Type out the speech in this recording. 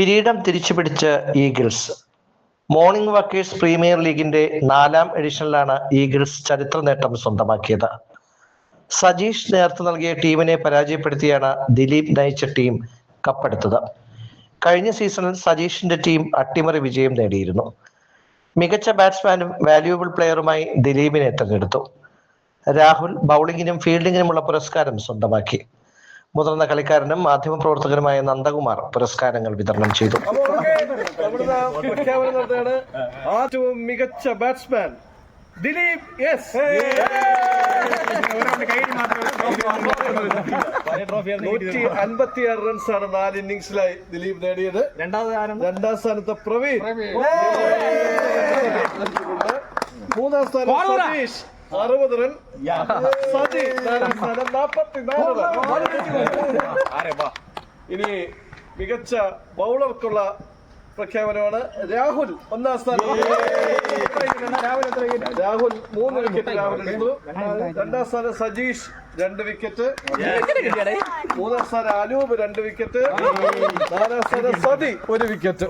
കിരീടം തിരിച്ചുപിടിച്ച് Eagles. Morning walkers premier ലീഗിന്റെ നാലാം എഡിഷനിലാണ് ഈഗിൾസ് ചരിത്ര നേട്ടം സ്വന്തമാക്കിയത്. സജീഷ് നേർത്ത് നൽകിയ ടീമിനെ പരാജയപ്പെടുത്തിയാണ് ദിലീപ് നയിച്ച ടീം കപ്പെടുത്തത്. കഴിഞ്ഞ സീസണിൽ സജീഷിന്റെ ടീം അട്ടിമറി വിജയം നേടിയിരുന്നു. മികച്ച ബാറ്റ്സ്മാനും വാല്യൂബിൾ പ്ലെയറുമായി ദിലീപിനെ തെരഞ്ഞെടുത്തു. രാഹുൽ ബൗളിങ്ങിനും ഫീൽഡിങ്ങിനുമുള്ള പുരസ്കാരം സ്വന്തമാക്കി. മുതിർന്ന കളിക്കാരനും മാധ്യമപ്രവർത്തകനുമായ നന്ദകുമാർ പുരസ്കാരങ്ങൾ വിതരണം ചെയ്തു. ഏറ്റവും മികച്ച ബാറ്റ്സ്മാൻ ദിലീപ് യെസ്. നൂറ്റി അൻപത്തി ആറ് റൺസ് ആണ് നാല് ഇന്നിംഗ്സിലായി ദിലീപ് നേടിയത്. രണ്ടാം സ്ഥാനത്ത് പ്രവീൺ. മൂന്നാം സ്ഥാനം സതീഷ്. അറുപത് റൺ. സതി നാലാം സ്ഥാനം റൺ ഇനി മികച്ച ബൗളർക്കുള്ള പ്രഖ്യാപനമാണ് രാഹുൽ ഒന്നാം സ്ഥാനം. രാഹുൽ മൂന്ന് വിക്കറ്റ് രാഹുൽ എടുത്തു. രണ്ടാം സ്ഥാനം സജീഷ് രണ്ട് വിക്കറ്റ്. മൂന്നാം സ്ഥാനം അനൂപ് രണ്ട് വിക്കറ്റ്. നാലാം സ്ഥാനം സതി ഒരു വിക്കറ്റ്.